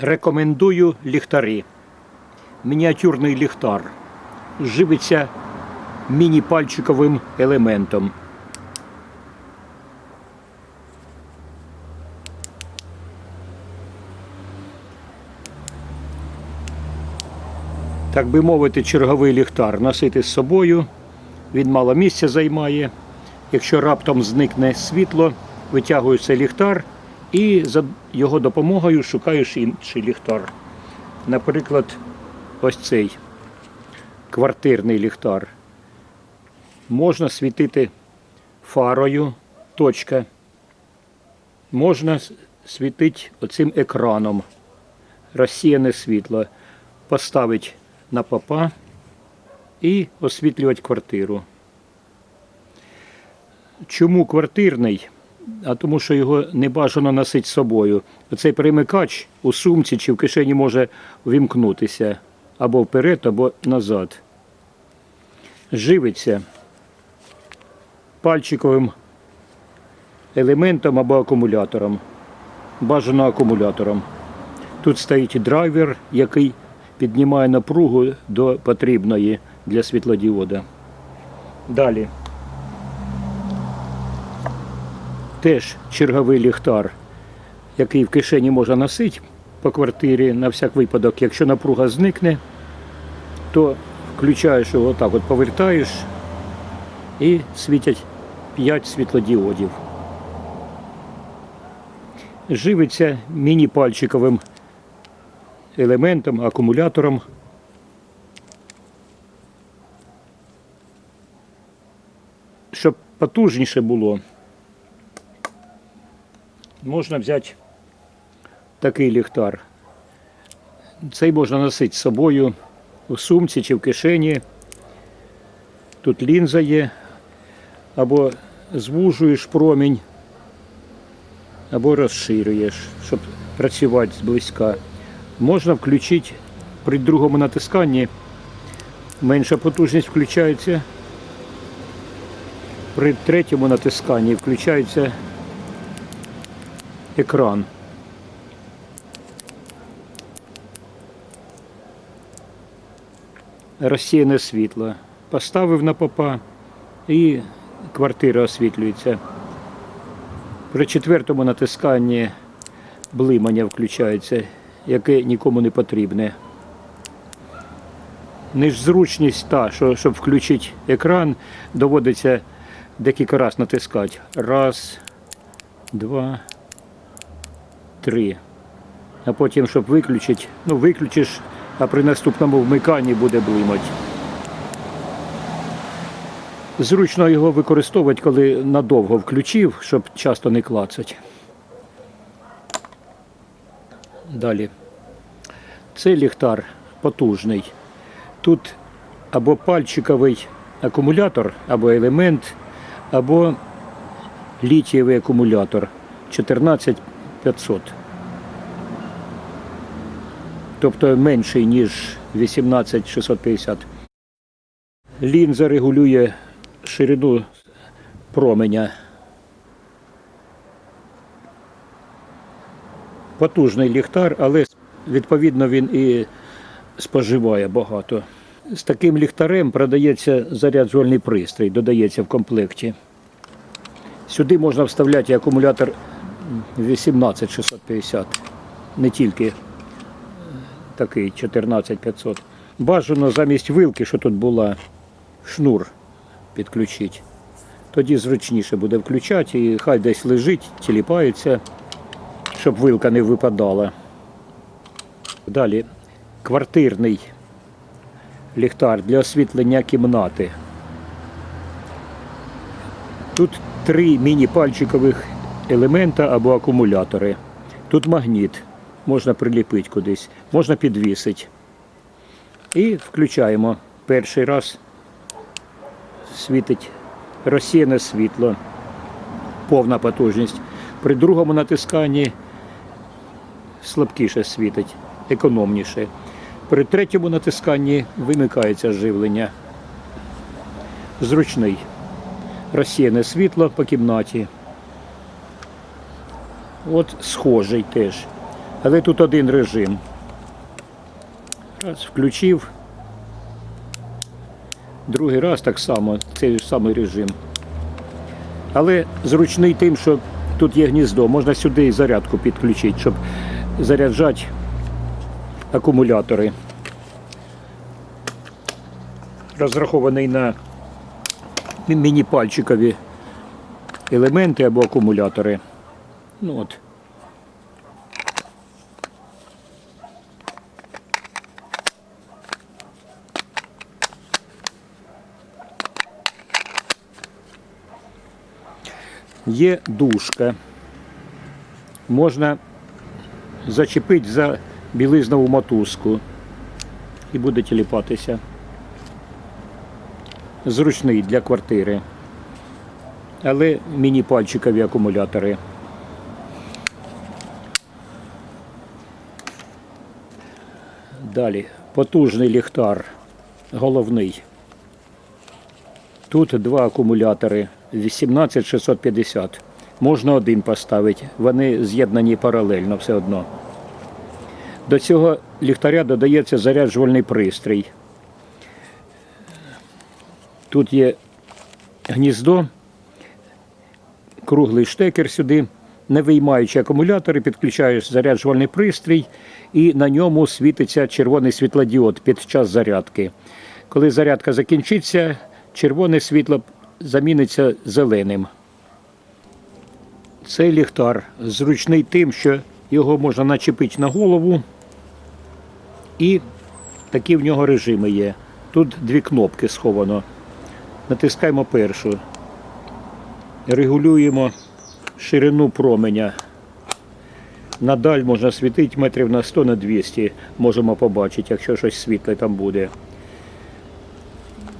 Рекомендую ліхтари. Мініатюрний ліхтар. Живиться міні-пальчиковим елементом. Так би мовити, черговий ліхтар носити з собою. Він мало місця займає. Якщо раптом зникне світло, витягуєш цей ліхтар і за його допомогою шукаєш інший ліхтар. Наприклад, ось цей квартирний ліхтар. Можна світити фарою, точка. Можна світити оцим екраном. Розсіяне світло. Поставити на попа і освітлювати квартиру. Чому квартирний? А тому, що його не бажано носити з собою. Цей перемикач у сумці чи в кишені може вімкнутися або вперед, або назад. Живиться пальчиковим елементом або акумулятором. Бажано акумулятором. Тут стоїть драйвер, який піднімає напругу до потрібної для світлодіода. Далі. Теж черговий ліхтар, який в кишені можна носити по квартирі на всяк випадок. Якщо напруга зникне, то включаєш його так, от повертаєш і світять 5 світлодіодів. Живиться міні-пальчиковим елементом, акумулятором. Щоб потужніше було, можна взяти такий ліхтар. Цей можна носити з собою у сумці чи в кишені. Тут лінза є, або звужуєш промінь, або розширюєш, щоб працювати зблизька. Можна включити при другому натисканні. Менша потужність включається. При третьому натисканні включається екран. Розсіяне світло. Поставив на попа і квартира освітлюється. При четвертому натисканні блимання включається, яке нікому не потрібне. Незручність та, що щоб включити екран, доводиться декілька разів натискати. Раз, два, три. А потім, щоб виключити, ну виключиш, а при наступному вмиканні буде блимати. Зручно його використовувати, коли надовго включив, щоб часто не клацати. Далі. Цей ліхтар потужний. Тут або пальчиковий акумулятор, або елемент, або літієвий акумулятор 14500. Тобто менший, ніж 18650. Лінза регулює ширину променя. Потужний ліхтар, але відповідно він і споживає багато. З таким ліхтарем продається заряджувальний пристрій, додається в комплекті. Сюди можна вставляти акумулятор 18650, не тільки такий 14500. Бажано замість вилки, що тут була, шнур підключити. Тоді зручніше буде включати і хай десь лежить, тіліпається, щоб вилка не випадала. Далі квартирний ліхтар для освітлення кімнати. Тут три міні-пальчикових елемента або акумулятори. Тут магніт, можна приліпити кудись, можна підвісити. І включаємо. Перший раз світить розсіяне світло, повна потужність. При другому натисканні слабкіше світить, економніше. При третьому натисканні вимикається живлення. Зручний. Розсіяне світло по кімнаті. От схожий теж. Але тут один режим. Раз, включив. Другий раз так само, цей самий режим. Але зручний тим, що тут є гніздо, можна сюди і зарядку підключити, щоб заряджати акумулятори. Розрахований на міні-пальчикові елементи або акумулятори. Ну от. Є дужка. Можна зачепити за білизнову мотузку і буде тіліпатися. Зручний для квартири. Але міні-пальчикові акумулятори. Далі потужний ліхтар, головний. Тут два акумулятори 18650. Можна один поставити. Вони з'єднані паралельно все одно. До цього ліхтаря додається заряджувальний пристрій. Тут є гніздо, круглий штекер сюди. Не виймаючи акумулятори, підключаєш заряджувальний пристрій і на ньому світиться червоний світлодіод під час зарядки. Коли зарядка закінчиться, червоне світло заміниться зеленим. Цей ліхтар зручний тим, що його можна начепити на голову, і такі в нього режими є. Тут дві кнопки сховано. Натискаємо першу. Регулюємо ширину променя. Надаль можна світити метрів на 100 на 200. Можемо побачити, якщо щось світле там буде.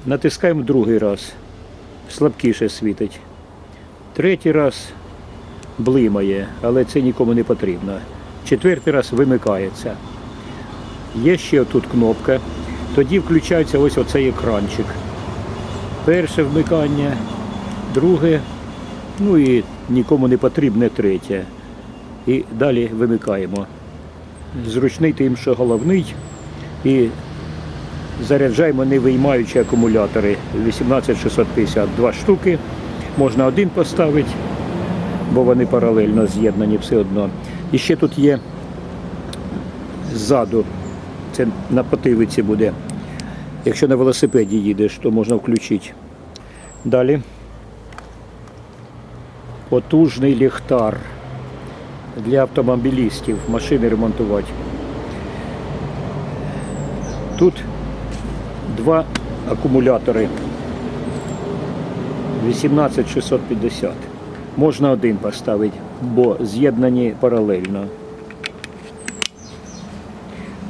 Натискаємо другий раз. Слабкіше світить. Третій раз блимає, але це нікому не потрібно. Четвертий раз вимикається. Є ще тут кнопка. Тоді включається ось оцей екранчик. Перше вмикання, друге, ну і нікому не потрібне третє. І далі вимикаємо. Зручний тим, що головний. І заряджаємо не виймаючи акумулятори 18650. Два штуки. Можна один поставити, бо вони паралельно з'єднані все одно. І ще тут є ззаду, це на потилиці буде. Якщо на велосипеді їдеш, то можна включити. Далі. Потужний ліхтар для автомобілістів, машини ремонтувати. Тут два акумулятори 18650. Можна один поставити, бо з'єднані паралельно.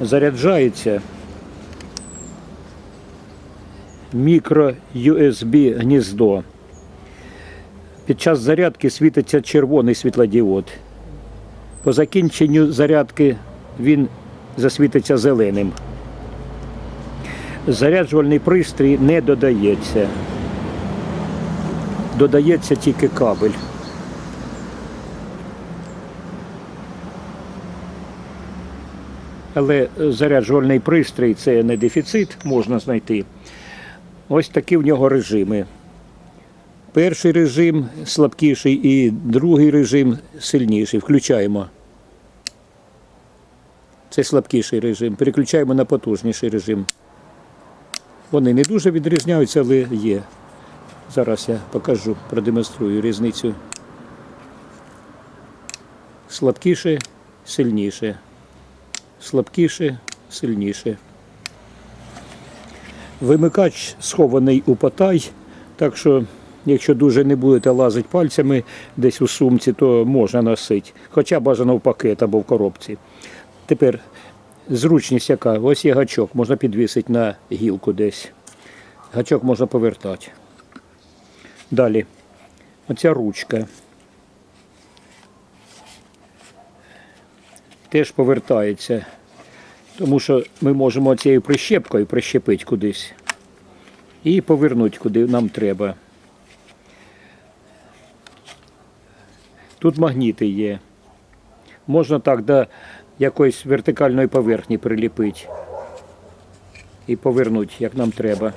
Заряджається мікро USB гніздо. Під час зарядки світиться червоний світлодіод. По закінченню зарядки він засвітиться зеленим. Заряджувальний пристрій не додається. Додається тільки кабель. Але заряджувальний пристрій це не дефіцит, можна знайти. Ось такі в нього режими. Перший режим слабкіший і другий режим сильніший. Включаємо. Це слабкіший режим. Переключаємо на потужніший режим. Вони не дуже відрізняються, але є. Зараз я покажу, продемонструю різницю. Слабкіше, сильніше. Слабкіше, сильніше. Вимикач схований у потай, так що, якщо дуже не будете лазити пальцями десь у сумці, то можна носити. Хоча бажано в пакет або в коробці. Тепер зручність яка? Ось є гачок, можна підвісити на гілку десь. Гачок можна повертати. Далі. Оця ручка. Теж повертається. Тому що ми можемо цією прищепкою прищепити кудись і повернути, куди нам треба. Тут магніти є. Можна так, да, якоїсь вертикальної поверхні приліпити. І повернути, як нам треба.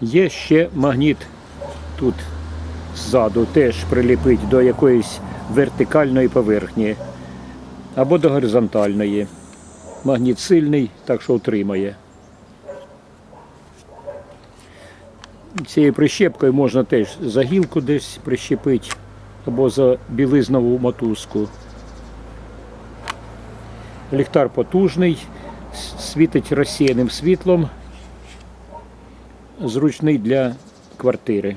Є ще магніт тут ззаду, теж приліпить до якоїсь вертикальної поверхні або до горизонтальної. Магніт сильний, так що утримає. Цією прищепкою можна теж за гілку десь прищепити або за білизнову мотузку. Ліхтар потужний, світить розсіяним світлом, зручний для квартири.